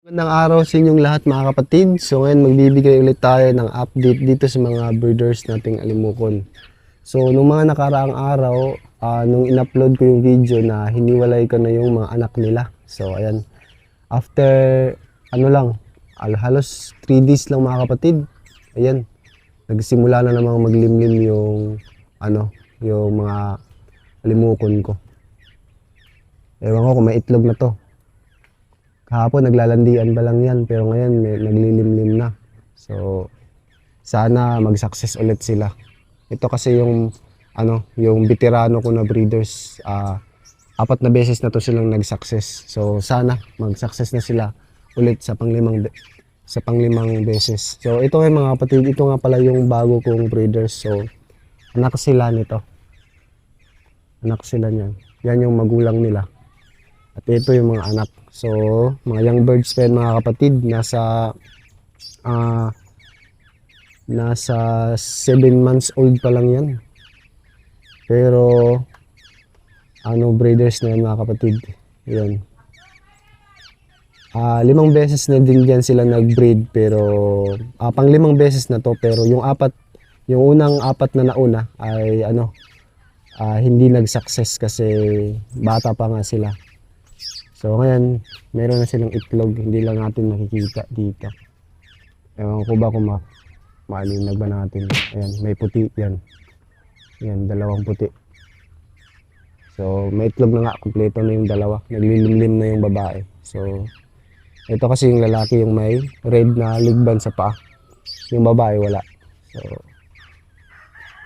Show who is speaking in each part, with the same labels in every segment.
Speaker 1: Magandang araw sa inyong lahat mga kapatid. So ngayon magbibigay ulit tayo ng update dito sa mga breeders nating alimukon. So nung mga nakaraang araw, ah, nung in-upload ko yung video na hiniwalay ko na yung mga anak nila. So ayan, after ano lang, al- halos 3 days lang mga kapatid. Ayan, nagsimula na namang maglimlim yung ano, yung mga alimukon ko. Ewan ko kung may itlog na to. Kahapon naglalandian pa lang yan pero ngayon may, naglilimlim na. So sana mag-success ulit sila. Ito kasi yung ano, yung veterano ko na breeders ah, apat na beses na to silang nag-success. So sana mag-success na sila ulit sa panglimang sa panglimang beses. So ito ay mga kapatid, ito nga pala yung bago kong breeders. So anak sila nito. Anak sila niyan. Yan yung magulang nila. At ito yung mga anak. So, mga young birds pa mga kapatid. Nasa, ah, nasa 7 months old pa lang yan. Pero, ano, breeders na yan mga kapatid. Yan. Ah, limang beses na din yan sila nag-breed pero ah, pang limang beses na to pero yung apat yung unang apat na nauna ay ano ah, hindi nag-success kasi bata pa nga sila. So ngayon, meron na silang itlog, hindi lang natin makikita dito. Ewan ko ba kung ma maalinag ba natin. Ayan, may puti yan. Ayan, dalawang puti. So, may itlog na nga, kumpleto na yung dalawa. Naglilimlim na yung babae. So, ito kasi yung lalaki yung may red na ligban sa paa. Yung babae wala. So,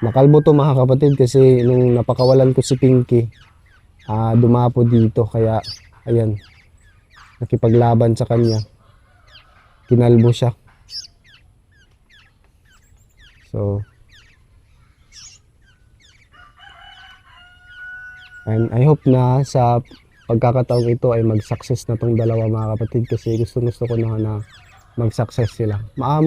Speaker 1: nakalbo to mga kapatid kasi nung napakawalan ko si Pinky, ah dumapo dito kaya ayan. Nakipaglaban sa kanya. Kinalbo siya. So and I hope na sa pagkakataong ito ay mag-success na tong dalawa mga kapatid kasi gusto gusto ko na na mag-success sila. Ma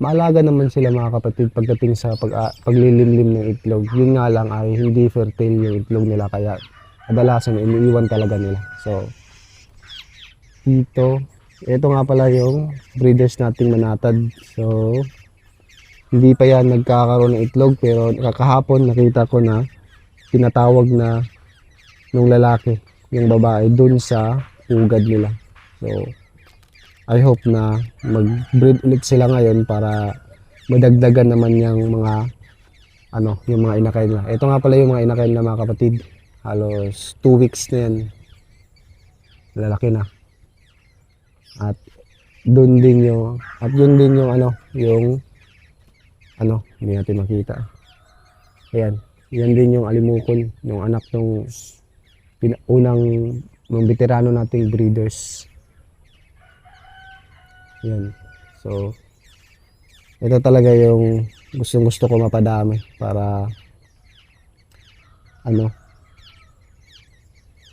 Speaker 1: maalaga naman sila mga kapatid pagdating sa pag, ah, paglilimlim ng itlog. Yun nga lang ay hindi fertile yung itlog nila kaya kadalasan iniiwan talaga nila. So, dito, ito nga pala yung breeders nating manatad. So, hindi pa yan nagkakaroon ng itlog pero kakahapon nakita ko na tinatawag na nung lalaki, yung babae dun sa ugad nila. So, I hope na mag-breed ulit sila ngayon para madagdagan naman yung mga ano, yung mga inakay nila. Ito nga pala yung mga inakay nila mga kapatid halos 2 weeks na yan. Lalaki na. At doon din yung at yun din yung ano yung ano hindi natin makita. Ayan. Yan din yung alimukon yung anak ng unang ng veterano nating breeders. Yan so ito talaga yung gustong gusto ko mapadami para ano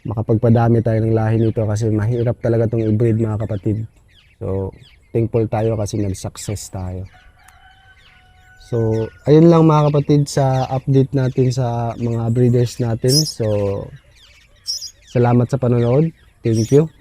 Speaker 1: makapagpadami tayo ng lahi nito kasi mahirap talaga itong i-breed mga kapatid. So, thankful tayo kasi nag-success tayo. So, ayun lang mga kapatid sa update natin sa mga breeders natin. So, salamat sa panonood. Thank you.